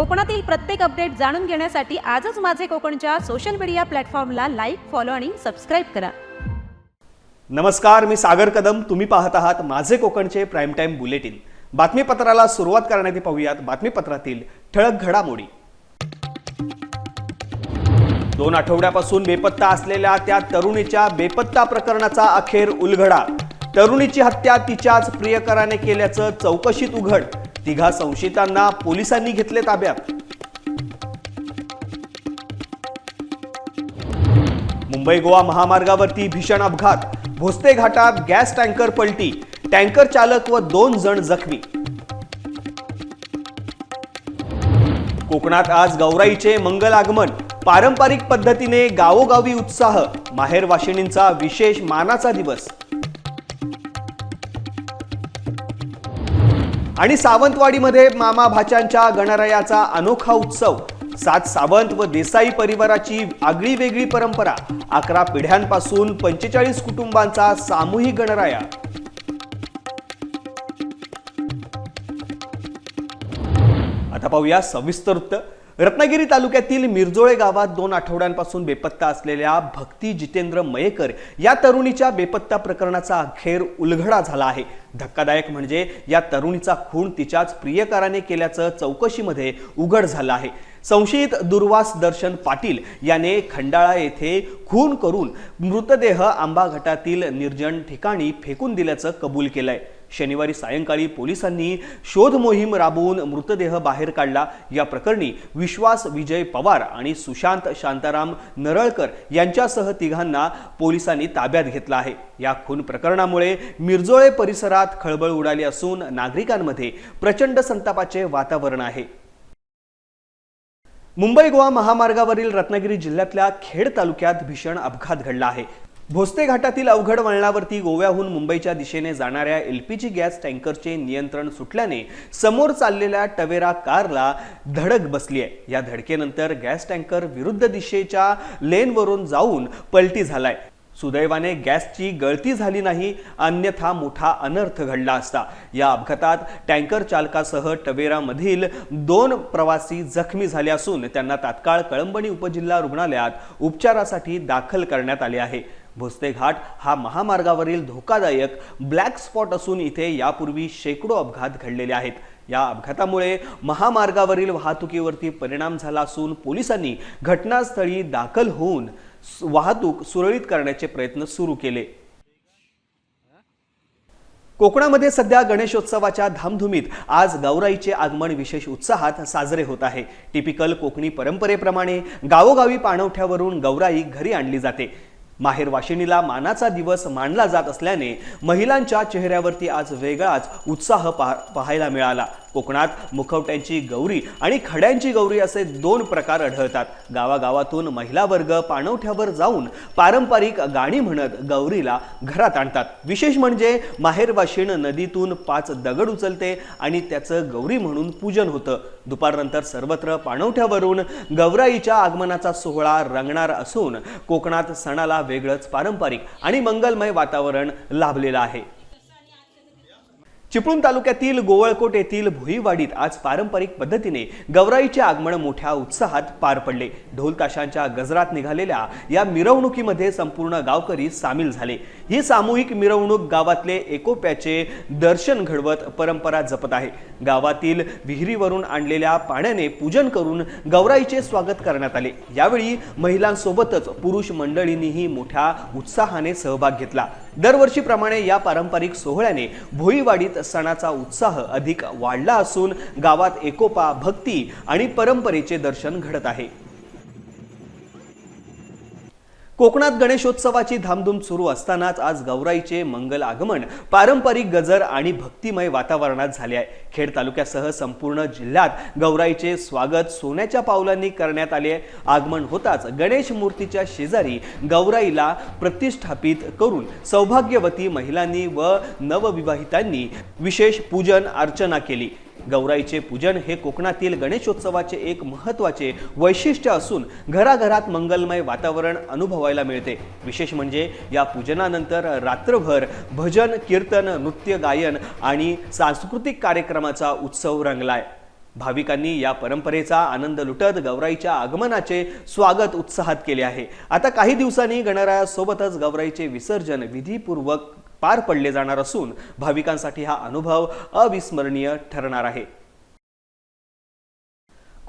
कोकणातील प्रत्येक अपडेट जाणून घेण्यासाठी आजच माझे कोकणच्या सोशल मीडिया प्लॅटफॉर्मला लाईक फॉलो आणि सबस्क्राईब करा. नमस्कार मी सागर कदम. तुम्ही पाहत आहात माझे कोकणचे प्राईम टाईम बुलेटिन बातमीपत्राला सुरुवात करण्यात पाहूयात बातमीपत्रातील ठळक घडामोडी. दोन आठवड्यापासून बेपत्ता असलेल्या त्या तरुणीच्या बेपत्ता प्रकरणाचा अखेर उलगडा. तरुणीची हत्या तिच्याच प्रियकराने केल्याचं चौकशीत उघड. तिघा संशयितांना पोलिसांनी घेतले ताब्यात. मुंबई गोवा महामार्गावरती भीषण अपघात. भोसते घाटात गॅस टँकर पलटी. टँकर चालक व दोन जण जखमी. कोकणात आज गौराईचे मंगल आगमन. पारंपरिक पद्धतीने गावोगावी उत्साह. माहेर वाशिणींचा विशेष मानाचा दिवस. आणि सावंतवाडीमध्ये मामा भाच्यांच्या गणरायाचा अनोखा उत्सव. सात सावंत व देसाई परिवाराची आगळी वेगळी परंपरा. अकरा पिढ्यांपासून पंचेचाळीस कुटुंबांचा सामूहिक गणराया. आता पाहूया सविस्तर वृत्त. रत्नागिरी तालुक्यातील मिरजोळे गावात दोन आठवड्यांपासून बेपत्ता असलेल्या भक्ती जितेंद्र मयेकर या तरुणीच्या बेपत्ता प्रकरणाचा अखेर उलगडा झाला आहे. धक्कादायक म्हणजे या तरुणीचा खून तिच्याच प्रियकराने केल्याचं चौकशीमध्ये उघड झालं आहे. संशयित दुर्वास दर्शन पाटील याने खंडाळा येथे खून करून मृतदेह आंबा घाटातील निर्जन ठिकाणी फेकून दिल्याचं कबूल केलंय. शनिवारी सायंकाळी पोलिसांनी शोध मोहीम राबवून मृतदेह बाहेर काढला. या प्रकरणी विश्वास विजय पवार आणि सुशांत शांताराम नरळकर यांच्यासह तिघांना पोलिसांनी ताब्यात घेतला आहे. या खून प्रकरणामुळे मिरजोळे परिसरात खळबळ उडाली असून नागरिकांमध्ये प्रचंड संतापाचे वातावरण आहे. मुंबई गोवा महामार्गावरील रत्नागिरी जिल्ह्यातल्या खेड तालुक्यात भीषण अपघात घडला आहे. भोसते घाटातील अवघड वळणावरती गोव्याहून मुंबईच्या दिशेने जाणाऱ्या एल पी जी गॅस टँकरचे नियंत्रण सुटल्याने समोर चाललेल्या टवेरा कारला धडक बसली आहे. या धडकेनंतर गॅस टँकर विरुद्ध दिशेच्या लेनवरून जाऊन पलटी झालाय. सुदैवाने गॅसची गळती झाली नाही अन्यथा मोठा अनर्थ घडला असता. या अपघातात टँकर चालकासह टवेरामधील दोन प्रवासी जखमी झाले असून त्यांना तात्काळ कळंबणी उपजिल्हा रुग्णालयात उपचारासाठी दाखल करण्यात आले आहे. भोसते घाट हा महामार्गावरील धोकादायक ब्लॅक स्पॉट असून इथे यापूर्वी शेकडो अपघात घडलेले आहेत. या अपघातामुळे महामार्गावरील वाहतुकीवरती परिणाम झाला असून पोलिसांनी घटनास्थळी दाखल होऊन वाहतूक सुरळीत करण्याचे प्रयत्न सुरू केले. कोकणामध्ये सध्या गणेशोत्सवाच्या धामधुमीत आज गौराईचे आगमन विशेष उत्साहात साजरे होत आहे. टिपिकल कोकणी परंपरेप्रमाणे गावोगावी पाणवठ्यावरून गौराई घरी आणली जाते. माहेरवाशिणीला मानाचा दिवस मानला जात असल्याने महिलांच्या चेहऱ्यावरती आज वेगळाच उत्साह पाह पाहायला मिळाला. कोकणात मुखवट्यांची गौरी आणि खड्यांची गौरी असे दोन प्रकार आढळतात. गावागावातून महिला वर्ग पाणवठ्यावर जाऊन पारंपरिक गाणी म्हणत गौरीला घरात आणतात. विशेष म्हणजे माहेर वाशिण नदीतून पाच दगड उचलते आणि त्याचं गौरी म्हणून पूजन होतं. दुपारनंतर सर्वत्र पाणवठ्यावरून गौराईच्या आगमनाचा सोहळा रंगणार असून कोकणात सणाला वेगळंच पारंपरिक आणि मंगलमय वातावरण लाभलेलं आहे. चिपळूण तालुक्यातील गोवळकोट येथील भुईवाडीत आज पारंपरिक पद्धतीने गौराईचे आगमन मोठ्या उत्साहात पार पडले. ढोलताशांच्या गजरात निघालेल्या या मिरवणुकीमध्ये संपूर्ण गावकरी सामील झाले. ही सामूहिक मिरवणूक गावातले एकोप्याचे दर्शन घडवत परंपरा जपत आहे. गावातील विहिरीवरून आणलेल्या पाण्याने पूजन करून गौराईचे स्वागत करण्यात आले. यावेळी महिलांसोबतच पुरुष मंडळींनीही मोठ्या उत्साहाने सहभाग घेतला. दरवर्षीप्रमाणे या पारंपरिक सोहळ्याने भोईवाडीत सणाचा उत्साह अधिक वाढला असून गावात एकोपा भक्ती आणि परंपरेचे दर्शन घडत आहे. कोकणात गणेशोत्सवाची धामधूम सुरू असतानाच आज गौराईचे मंगल आगमन पारंपरिक गजर आणि भक्तिमय वातावरणात झाले आहे. खेड तालुक्यासह संपूर्ण जिल्ह्यात गौराईचे स्वागत सोन्याच्या पावलांनी करण्यात आले आगमन होताच गणेश मूर्तीच्या शेजारी गौराईला प्रतिष्ठापित करून सौभाग्यवती महिलांनी व नवविवाहितांनी विशेष पूजन अर्चना केली. गौराईचे पूजन हे कोकणातील गणेशोत्सवाचे एक महत्त्वाचे वैशिष्ट्य असून घराघरात मंगलमय वातावरण अनुभवायला मिळते. विशेष म्हणजे या पूजनानंतर रात्रभर भजन कीर्तन नृत्य गायन आणि सांस्कृतिक कार्यक्रमाचा उत्सव रंगलाय. भाविकांनी या परंपरेचा आनंद लुटत गौराईच्या आगमनाचे स्वागत उत्साहात केले आहे. आता काही दिवसांनी गणरायासोबतच गौराईचे विसर्जन विधीपूर्वक पार पडले जाणार असून भाविकांसाठी हा अनुभव अविस्मरणीय ठरणार आहे.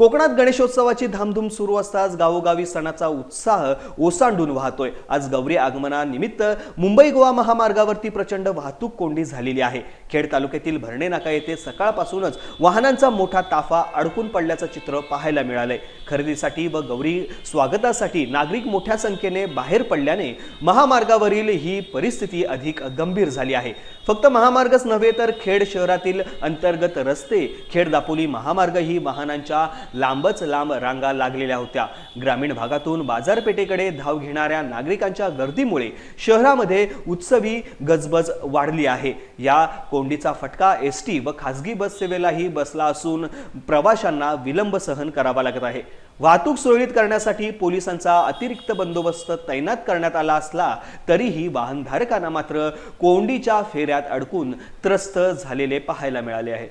कोकणात गणेशोत्सवाची धामधूम सुरू असताच गावोगावी सणाचा उत्साह ओसांडून वाहतोय. आज गौरी आगमनानिमित्त मुंबई गोवा महामार्गावरती प्रचंड वाहतूक कोंडी झालेली आहे. खेड तालुक्यातील भरणे नाका येथे सकाळपासूनच वाहनांचा मोठा ताफा अडकून पडल्याचं चित्र पाहायला मिळालंय. खरेदीसाठी व गौरी स्वागतासाठी नागरिक मोठ्या संख्येने बाहेर पडल्याने महामार्गावरील ही परिस्थिती अधिक गंभीर झाली आहे. फक्त महामार्गच नव्हे तर खेड शहरातील अंतर्गत रस्ते खेड दापोली महामार्ग ही वाहनांच्या लांबच लांब रांगा लागलेल्या होत्या. ग्रामीण भागातून बाजारपेठेकडे धाव घेणाऱ्या नागरिकांच्या गर्दीमुळे शहरामध्ये उत्सवी गजबज वाढली आहे. या कोंडीचा फटका एस टी व खासगी बस सेवेलाही बसला असून प्रवाशांना विलंब सहन करावा लागत आहे. वाहतूक सुरळीत करण्यासाठी पोलिसांचा अतिरिक्त बंदोबस्त तैनात करण्यात आला असला तरीही वाहनधारकांना मात्र कोंडीच्या फेऱ्यात अडकून त्रस्त झालेले पाहायला मिळाले आहे.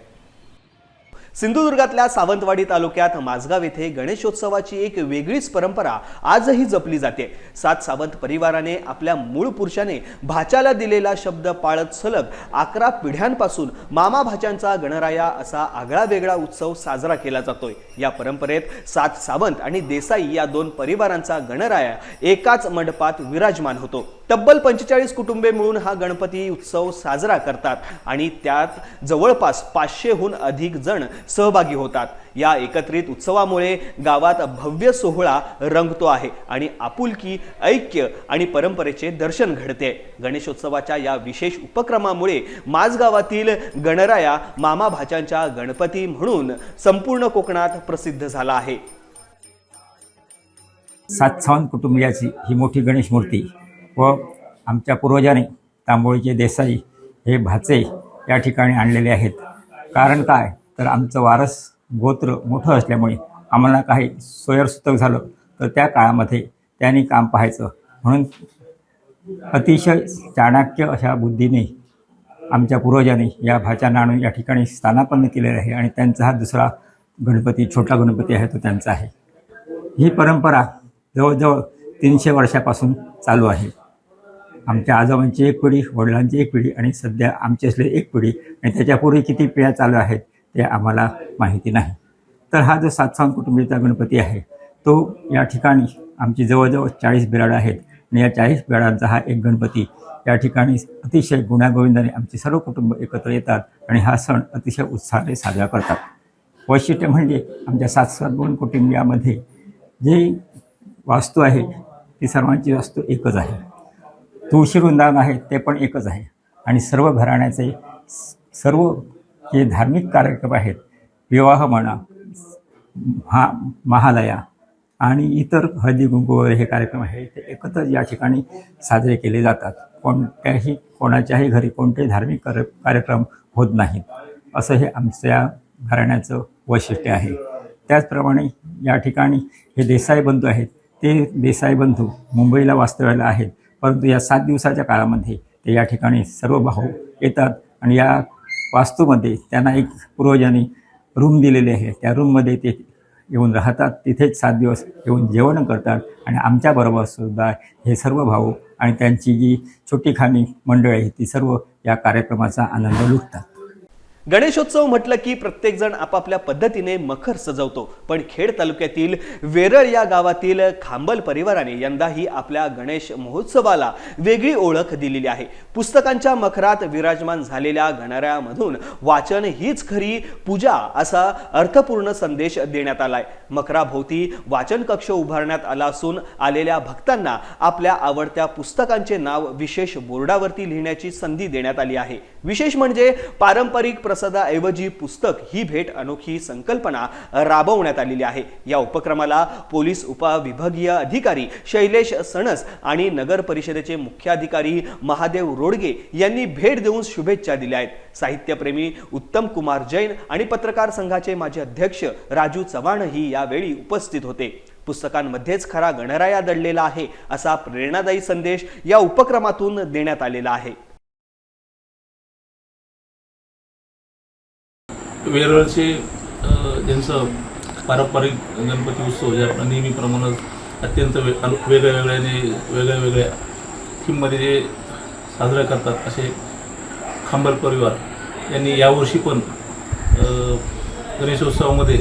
सिंधुदुर्गातल्या सावंतवाडी तालुक्यात माझगाव येथे गणेशोत्सवाची एक वेगळीच परंपरा आजही जपली जाते. सात सावंत परिवाराने आपल्या मूळ पुरुषाने भाच्याला दिलेला शब्द पाळत सलग अकरा पिढ्यांपासून मामा भाच्यांचा गणराया असा आगळा वेगळा उत्सव साजरा केला जातोय. या परंपरेत सात सावंत आणि देसाई या दोन परिवारांचा गणराया एकाच मंडपात विराजमान होतो. तब्बल पंचेचाळीस कुटुंबे मिळून हा गणपती उत्सव साजरा करतात आणि त्यात जवळपास पाचशेहून अधिक जण सहभागी होतात. या एकत्रित उत्सवामुळे गावात भव्य सोहळा रंगतो आहे आणि आपुलकी ऐक्य आणि परंपरेचे दर्शन घडते. गणेशोत्सवाच्या या विशेष उपक्रमामुळे माझगावातील गणराया मामा भाच्यांच्या गणपती म्हणून संपूर्ण कोकणात प्रसिद्ध झाला आहे. सात सावंत कुटुंबियाची ही मोठी गणेश मूर्ती व आमच्या पूर्वजांनी तांबोळीचे देसाई हे भाचे या ठिकाणी आणलेले आहेत. कारण काय? तर आमचं वारस गोत्र मोठं असल्यामुळे आम्हाला काही सोयरसूतक झालं तर त्या काळामध्ये त्यांनी काम पाहायचं. म्हणून अतिशय चाणक्य अशा बुद्धीने आमच्या पूर्वजांनी या भाच्यांना आणून या ठिकाणी स्थानापन्न केलेलं आहे आणि त्यांचा हा दुसरा गणपती छोटा गणपती आहे तो त्यांचा आहे. ही परंपरा जवळजवळ तीनशे वर्षापासून चालू आहे. आमच्या आजोबांची एक पिढी वडिलांची एक पिढी आणि सध्या आमची असलेली एक पिढी आणि त्याच्यापूर्वी किती पिढ्या चालू आहेत ते आम्हाला माहिती नाही. तर हा जो सातसावंत कुटुंबीचा गणपती आहे तो या ठिकाणी आमची जवळजवळ चाळीस बिराडं आहेत आणि या चाळीस बिराडांचा हा एक गणपती या ठिकाणी अतिशय गुण्यागोविंदाने आमचे सर्व कुटुंब एकत्र येतात आणि हा सण अतिशय उत्साहाने साजरा करतात. वैशिष्ट्य म्हणजे आमच्या सात सात कुटुंबियामध्ये जे वास्तू आहे ती सर्वांची वास्तू एकच आहे. तुळशी वृंदावन आहे ते पण एकच आहे. आणि सर्व घराण्याचे स- सर्व जे धार्मिक कार्यक्रम आहेत विवाह म्हणा महा महालया आणि इतर हळदी कुंकू वगैरे हे कार्यक्रम आहे ते एकत्र या ठिकाणी साजरे केले जातात. कोणत्याही कोणाच्याही घरी कोणतेही धार्मिक कार्य कार्यक्रम होत नाहीत. असं हे आमच्या घराण्याचं वैशिष्ट्य आहे. त्याचप्रमाणे या ठिकाणी हे देसाई बंधू आहेत ते देसाई बंधू मुंबईला वास्तव्याला आहेत. परंतु या सात दिवसाच्या काळामध्ये ते या ठिकाणी सर्व भाऊ येतात आणि या वास्तूमध्ये त्यांना एक पूर्वजांनी रूम दिलेली आहे. त्या रूममध्ये ते येऊन राहतात. तिथेच सात दिवस येऊन जेवण करतात आणि आमच्याबरोबर सुद्धा हे सर्व भाऊ आणि त्यांची जी छोटी खाणी मंडळ आहे ती सर्व या कार्यक्रमाचा आनंद लुटतात. गणेशोत्सव म्हटलं की प्रत्येकजण आपापल्या पद्धतीने मखर सजवतो. पण खेड तालुक्यातील वेरळ या गावातील खांबल परिवाराने यंदाही आपल्या गणेश महोत्सवाला वेगळी ओळख दिलेली आहे. पुस्तकांच्या मखरात विराजमान झालेल्या गणरायामधून वाचन हीच खरी पूजा असा अर्थपूर्ण संदेश देण्यात आलाय. मखराभोवती वाचन कक्ष उभारण्यात आला असून आलेल्या भक्तांना आपल्या आवडत्या पुस्तकांचे नाव विशेष बोर्डावरती लिहिण्याची संधी देण्यात आली आहे. विशेष म्हणजे पारंपरिक प्रसादाऐवजी पुस्तक ही भेट अनोखी संकल्पना राबवण्यात आलेली आहे. या उपक्रमाला पोलीस उपविभागीय अधिकारी शैलेश सणस आणि नगर परिषदेचे मुख्याधिकारी महादेव रोडगे यांनी भेट देऊन शुभेच्छा दिल्या आहेत. साहित्यप्रेमी उत्तम कुमार जैन आणि पत्रकार संघाचे माजी अध्यक्ष राजू चव्हाणही यावेळी उपस्थित होते. पुस्तकांमध्येच खरा गणराया दडलेला आहे असा प्रेरणादायी संदेश या उपक्रमातून देण्यात आलेला आहे. वेरळचे ज्यांचं पारंपरिक गणपती उत्सव जे आपण नेहमीप्रमाणे अत्यंत वे वेगळ्या वेगळ्या जे वेगळ्या वेगळ्या थीममध्ये जे साजरा करतात असे खांबर परिवार यांनी यावर्षी पण गणेशोत्सवामध्ये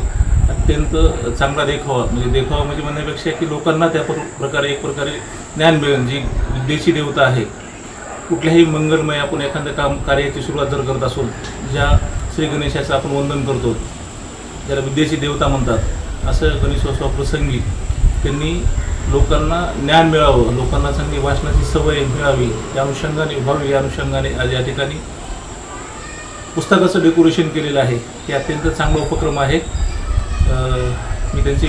अत्यंत चांगला देखावा म्हणजे देखावा म्हणजे म्हणण्यापेक्षा की लोकांना त्या प्र- प्रकारे एक प्रकारे ज्ञान मिळेल जी विद्येची देवता आहे. कुठल्याही मंगलमय आपण एखादं काम कार्याची सुरुवात जर करत असून ज्या श्री गणेशाचं आपण वंदन करतो. ज्याला विदेशी देवता म्हणतात. असं गणेशोत्सव प्रसंगी त्यांनी लोकांना ज्ञान मिळावं. लोकांना चांगली वाचनाची सवय मिळावी. या अनुषंगाने व्हावी या अनुषंगाने आज या ठिकाणी पुस्तकाचं डेकोरेशन केलेलं आहे. हे अत्यंत चांगला उपक्रम आहे. मी त्यांचे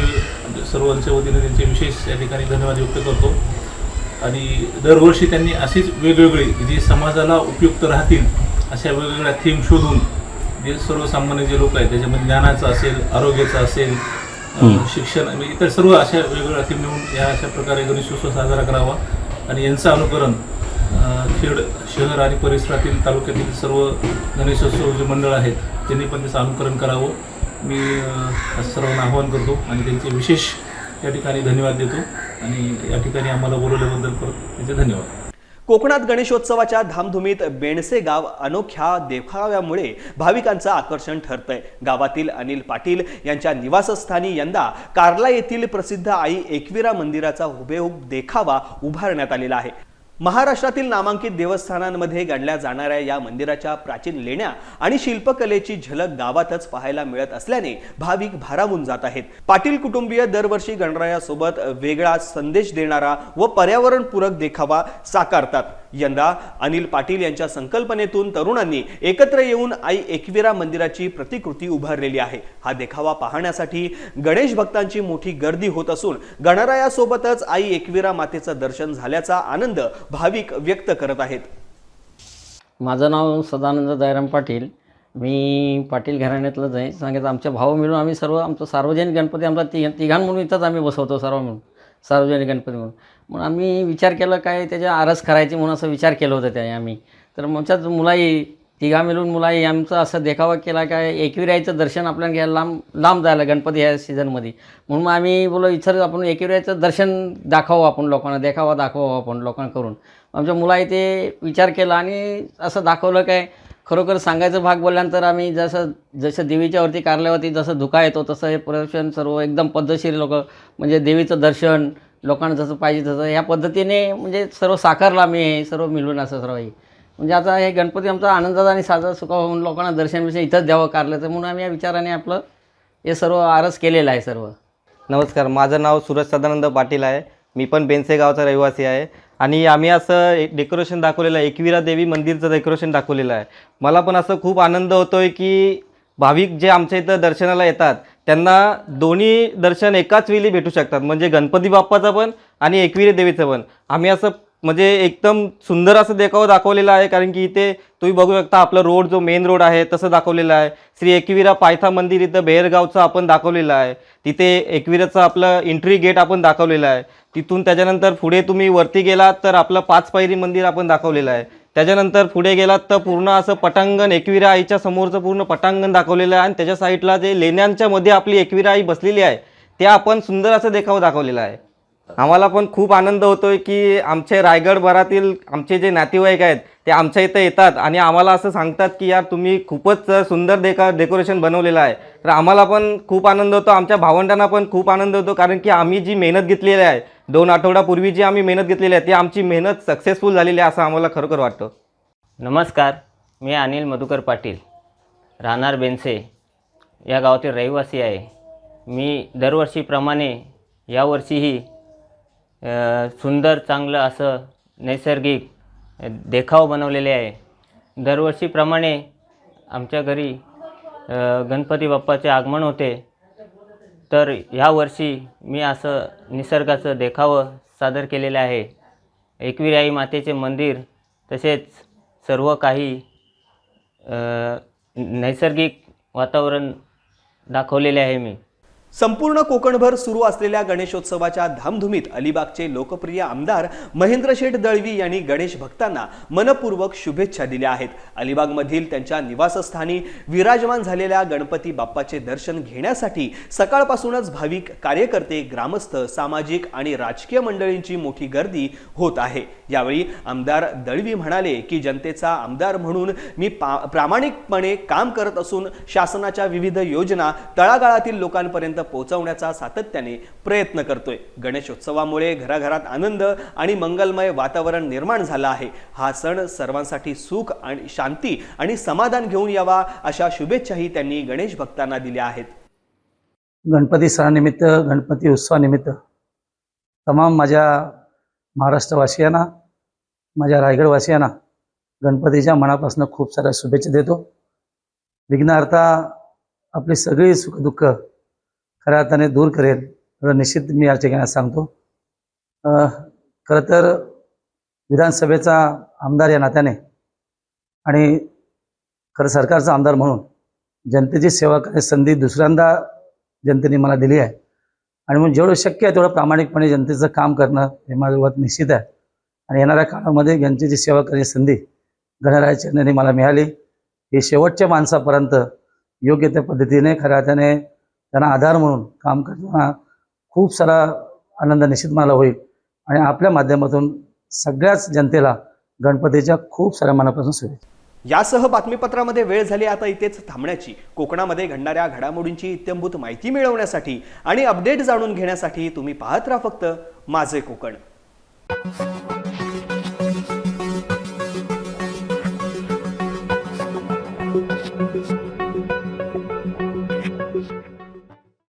सर्वांच्या वतीने त्यांचे विशेष या ठिकाणी धन्यवाद व्यक्त करतो. आणि दरवर्षी त्यांनी अशीच वेगवेगळी जे समाजाला उपयुक्त राहतील अशा वेगवेगळ्या थीम शोधून जे सर्वसामान्य जे लोक आहेत त्याच्यामध्ये ज्ञानाचं असेल आरोग्याचं असेल शिक्षण आणि इतर सर्व अशा वेगवेगळ्या थीम निवडून या अशा प्रकारे गणेशोत्सव साजरा करावा. आणि यांचं अनुकरण खेड शहर आणि परिसरातील तालुक्यातील सर्व गणेशोत्सव जे मंडळ आहेत त्यांनी पण त्याचं अनुकरण करावं. मी सर्वांना आवाहन करतो आणि त्यांचे विशेष या ठिकाणी धन्यवाद देतो. आणि या ठिकाणी आम्हाला बोलवल्याबद्दल परत त्यांचे धन्यवाद. कोकणात गणेशोत्सवाच्या धामधुमीत बेणसे गाव अनोख्या देखाव्यामुळे भाविकांचं आकर्षण ठरतंय. गावातील अनिल पाटील यांच्या निवासस्थानी यंदा कार्ला येथील प्रसिद्ध आई एकविरा मंदिराचा हुबेहूब देखावा उभारण्यात आलेला आहे. महाराष्ट्रातील नामांकित देवस्थानांमध्ये गणल्या जाणाऱ्या या मंदिराच्या प्राचीन लेण्या आणि शिल्पकलेची झलक गावातच पाहायला मिळत असल्याने भाविक भारावून जात आहेत. पाटील कुटुंबीय दरवर्षी गणरायासोबत वेगळा संदेश देणारा व पर्यावरणपूरक देखावा साकारतात. यंदा अनिल पाटील यांच्या संकल्पनेतून तरुणांनी एकत्र येऊन आई एकविरा मंदिराची प्रतिकृती उभारलेली आहे. हा देखावा पाहण्यासाठी गणेश भक्तांची मोठी गर्दी होत असून गणरायासोबतच आई एकविरा मातेचं दर्शन झाल्याचा आनंद भाविक व्यक्त करत आहेत. माझं नाव सदानंद दयाराम पाटील. मी पाटील घराण्यातलंच आहे. सांगायचं आमच्या भाऊ मिळून आम्ही सर्व आमचं सार्वजनिक गणपती आमचा ति तिघांमधून म्हणून इथंच आम्ही बसवतो सर्व मिळून. सार्वजनिक गणपती म्हणून. मग आम्ही विचार केला काय त्याच्या आरस करायची? म्हणून असं विचार केला होता त्याने आम्ही. तर आमच्याच मुलाही तिघा मिळून मुलाही आमचं असं देखावा केला काय एकविराईचं दर्शन आपल्याला घ्यायला लांब लांब जायला गणपती ह्या सीझनमध्ये. म्हणून मग आम्ही बोलो इथं आपण एकविराईचं दर्शन दाखवावं आपण लोकांना देखावा दाखवावं आपण लोकांना करून आमच्या मुलाही ते विचार केला आणि असं दाखवलं काय खरोखर सांगायचं भाग बोलल्यानंतर आम्ही जसं जसं देवीच्या वरती कारल्यावरती जसं धुका येतो तसं हे प्रदर्शन सर्व एकदम पद्धतशीर लोक म्हणजे देवीचं दर्शन लोकांना जसं पाहिजे तसं ह्या पद्धतीने म्हणजे सर्व साकारला आम्ही हे सर्व मिळून असं सर्व हे. म्हणजे आता हे गणपती आमचा आनंदाचा आणि साजरा सुखा होऊन लोकांना दर्शन विषय इथंच द्यावं कारल्याचं म्हणून आम्ही या विचाराने आपलं हे सर्व आरस केलेलं आहे सर्व. नमस्कार माझं नाव सूरज सदानंद पाटील आहे. मी पण बेनसे गावचा रहिवासी आहे. आणि आम्ही असं एक डेकोरेशन दाखवलेलं आहे. एकविरा देवी मंदिरचं डेकोरेशन दाखवलेलं आहे. मला पण असं खूप आनंद होतो आहे की भाविक जे आमच्या इथं दर्शनाला येतात त्यांना दोन्ही दर्शन एकाच वेळी भेटू शकतात. म्हणजे गणपती बाप्पाचं पण आणि एकविरा देवीचं पण. आम्ही असं म्हणजे एकदम सुंदर असं देखावं दाखवलेलं आहे कारण की इथे तुम्ही बघू शकता आपला रोड जो मेन रोड आहे तसं दाखवलेलं आहे. श्री एकविरा पायथा मंदिर इथं बेहरगावचं आपण दाखवलेलं आहे. तिथे एकविराचं आपलं एंट्री गेट आपण दाखवलेलं आहे. तिथून त्याच्यानंतर पुढे तुम्ही वरती गेलात तर आपलं पाच पायरी मंदिर आपण दाखवलेलं आहे. त्याच्यानंतर पुढे गेलात तर पूर्ण असं पटांगण एकविरा आईच्या समोरचं पूर्ण पटांगण दाखवलेलं आहे. आणि त्याच्या साईडला जे लेण्यांच्या मध्ये आपली एकविरा आई बसलेली आहे ते आपण सुंदर असं देखावं दाखवलेलं आहे. आम्हाला पण खूप आनंद होतोय की आमचे रायगडभरातील आमचे जे नातेवाईक आहेत ते आमच्या इथं येतात आणि आम्हाला असं सांगतात की यार तुम्ही खूपच सुंदर डेका डेकोरेशन बनवलेलं आहे. तर आम्हाला पण खूप आनंद होतो आमच्या भावंडांना पण खूप आनंद होतो कारण की आम्ही जी मेहनत घेतलेली आहे दोन आठवड्यापूर्वी जी आम्ही मेहनत घेतलेली आहे ती आमची मेहनत सक्सेसफुल झालेली आहे असं आम्हाला खरोखर वाटतं. नमस्कार मी अनिल मधुकर पाटील. राहणार बेनसे या गावातील रहिवासी आहे. मी दरवर्षीप्रमाणे यावर्षीही सुंदर चांगलं असं नैसर्गिक देखाव बनवलेले आहे. दरवर्षीप्रमाणे आमच्या घरी गणपती बाप्पाचे आगमन होते. तर यावर्षी मी असं निसर्गाचं देखावं सादर केलेलं आहे. एकविराई मातेचे मंदिर तसेच सर्व काही नैसर्गिक वातावरण दाखवलेले आहे मी. संपूर्ण कोकणभर सुरू असलेल्या गणेशोत्सवाच्या धामधुमीत अलिबागचे लोकप्रिय आमदार महेंद्र शेठ दळवी यांनी गणेश भक्तांना मनपूर्वक शुभेच्छा दिल्या आहेत. अलिबागमधील त्यांच्या निवासस्थानी विराजमान झालेल्या गणपती बाप्पाचे दर्शन घेण्यासाठी सकाळपासूनच भाविक कार्यकर्ते ग्रामस्थ सामाजिक आणि राजकीय मंडळींची मोठी गर्दी होत आहे. यावेळी आमदार दळवी म्हणाले की जनतेचा आमदार म्हणून मी पा प्रामाणिकपणे काम करत असून शासनाच्या विविध योजना तळागाळातील लोकांपर्यंत पोहोचवण्याचा सातत्याने प्रयत्न करतोय. गणेशोत्सवामुळे घराघरात आनंद आणि मंगलमय वातावरण निर्माण झालं आहे. हा सण सर्वांसाठी सुख आणि शांती आणि समाधान घेऊन यावा अशा शुभेच्छाही त्यांनी गणेश भक्तांना दिल्या आहेत. गणपती सणानिमित्त गणपती उत्सवानिमित्त तमाम माझ्या महाराष्ट्रवासियांना माझ्या रायगडवासियांना गणपतीच्या मनापासून खूप साऱ्या शुभेच्छा देतो. विघ्नहर्ता आपली सगळी सुखदुःख खऱ्या अर्थाने दूर करेल एवढं निश्चित मी या ठिकाणी सांगतो. अं, खरं तर विधानसभेचा आमदार या नात्याने आणि खरं सरकारचा आमदार म्हणून जनतेची सेवा करण्याची संधी दुसऱ्यांदा जनतेने मला दिली आहे. आणि म्हणून जेवढं शक्य आहे तेवढं प्रामाणिकपणे जनतेचं काम करणं हे माझं निश्चित आहे. आणि येणाऱ्या काळामध्ये जनतेची सेवा करण्याची संधी गणरायाच्या मला मिळाली हे शेवटच्या माणसापर्यंत योग्य त्या पद्धतीने खऱ्या अर्थाने त्यांना आधार म्हणून काम करताना खूप सारा आनंद निश्चित मला होईल. आणि आपल्या माध्यमातून सगळ्याच जनतेला गणपतीच्या खूप साऱ्या मनापासून शुभेच्छा. यासह बातमीपत्रामध्ये वेळ झाली आता इथेच थांबण्याची. कोकणामध्ये घडणाऱ्या घडामोडींची इत्यंभूत माहिती मिळवण्यासाठी आणि अपडेट जाणून घेण्यासाठी तुम्ही पाहत राहा फक्त माझे कोकण.